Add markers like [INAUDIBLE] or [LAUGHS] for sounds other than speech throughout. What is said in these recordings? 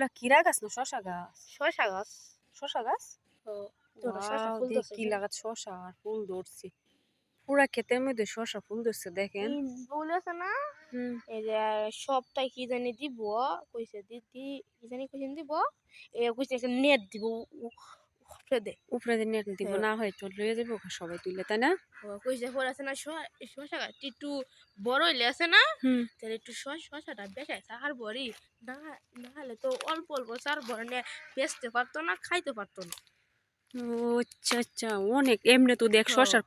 এগুলা কিরা গাছ না শশা গাছ শশা গাছ শশা গাছ কি লাগাত শশা আর ফুল ধরছে পুরা ক্ষেতের মধ্যে শশা ফুল ধরছে দেখেন বলেছে না এই যে সপ্তাহে কি জানি দিব কইছে দিদি কি জানি কইছে দিব এ কইছে নেট দিব উপরে দে উপরে নেট দিব হ্যাঁ। না হয় তো লয়ে যাব সবাই তুলে তাই না? পরে আছে না শ- শসা গাছ একটু বড় হইলে আছে না? তাহলে একটু শ- শসাটা বেশাই আর বড়ি না না হলে তো অল্প অল্প বড় নিয়ে বেচতে পারতো না খাইতে পারতো না। আচ্ছা আচ্ছা অনেক এমনি তো দেখ। শশার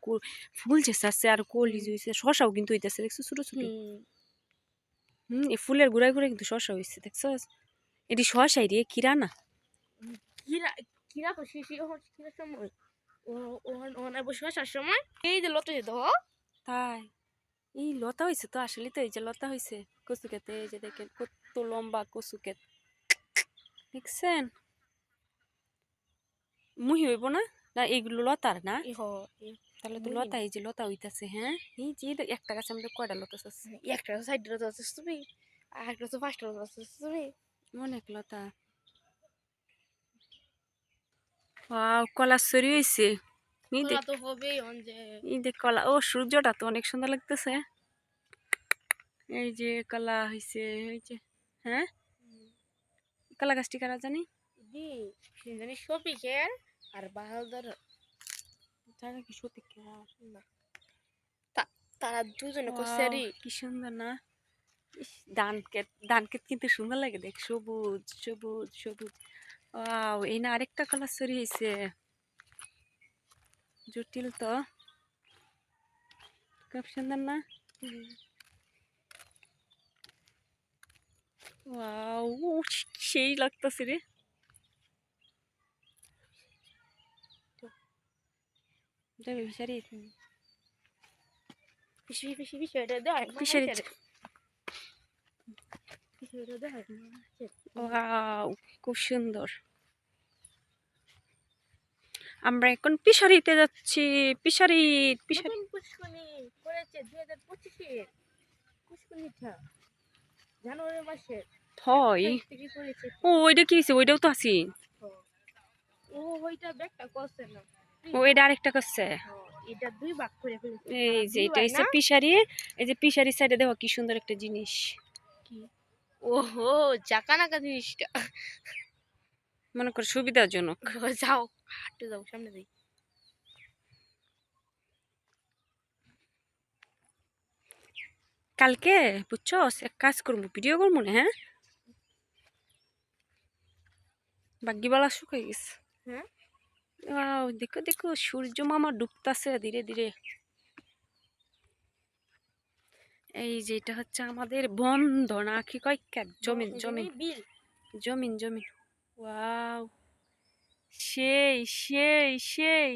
ফুল চেষ্টাচ্ছে আর কলি জুইছে শশাও কিন্তু হইতেছে দেখছ ছোট ছোট? হুম। হুম এই ফুলের গুড়ায় গুড়ায় কিন্তু শশা হইছে দেখছ এটি শশাই রে কিরা না কিরা কিরা তো শিশি কিরার সময়? ও ওহন ওহন বসে আসার সময় এই যে লতে যেত তাই? এই লতা হয়েছে তো আসলে তো এই যে লতা হয়েছে কচু খেতে এই যে দেখেন কত লম্বা কচু ক্ষেত দেখছেন? মুহি হইব না? না এইগুলো লতার না? ইহ তাহলে তো লতা এই যে লতা হইতাছে হ্যাঁ? এই যে একটা গাছে আমাদের কয়টা লতা আছে? একটা সাইড রোজ আছে তুমি। আর একটা পাঁচটা রোজ আছে তুমি। অনেক লতা ওয়াও কলা সরি হয়েছে এই দেখ কলা ও সূর্যটা তো অনেক সুন্দর লাগতেছে। এই যে কলা হয়েছে এই যে হ্যাঁ? কলা গাছটি কারা জানি? জানি খের আর বাহাদুর। জানি কি সত্যি না। তারা দুজনে কি সুন্দর না? ধান ক্ষেত ধান ক্ষেত কিন্তু সুন্দর লাগে দেখ সবুজ সবুজ সবুজ। ওয়াও এই না আরেকটা কালার হয়েছে জটিল তো খুব সুন্দর না ওয়াও সেই লাগতেছে রে যাবে পিসারি পিসি এটা দেয় ওয়াও খুব সুন্দর। আমরা এখন পিসারিতে যাচ্ছি পিসারি পিসারি। হয় ও ওইটা কি ওইটাও তো আছি। ও এটা আরেকটা করছে। এই যে এটা? পিসারি। এই যে পিসারি সাইডে দেখো কি সুন্দর একটা জিনিস। কি? ওহো জাকানাকা জিনিসটা। মনে করো সুবিধাজনক। [LAUGHS] যাও হাঁটতে যাও সামনে দিই কালকে বুঝছ এক কাজ করব ভিডিও করব না হ্যাঁ? বাগ্যিবালা শুকাই গেছে। হ্যাঁ? দেখো দেখো সূর্য মামা ডুবতাছে ধীরে ধীরে। এই যেটা হচ্ছে আমাদের বন্ধ না কি কয়? ক্যাট জমিন জমিন। জমিন জমিন। ওয়াও! সেই সেই সেই।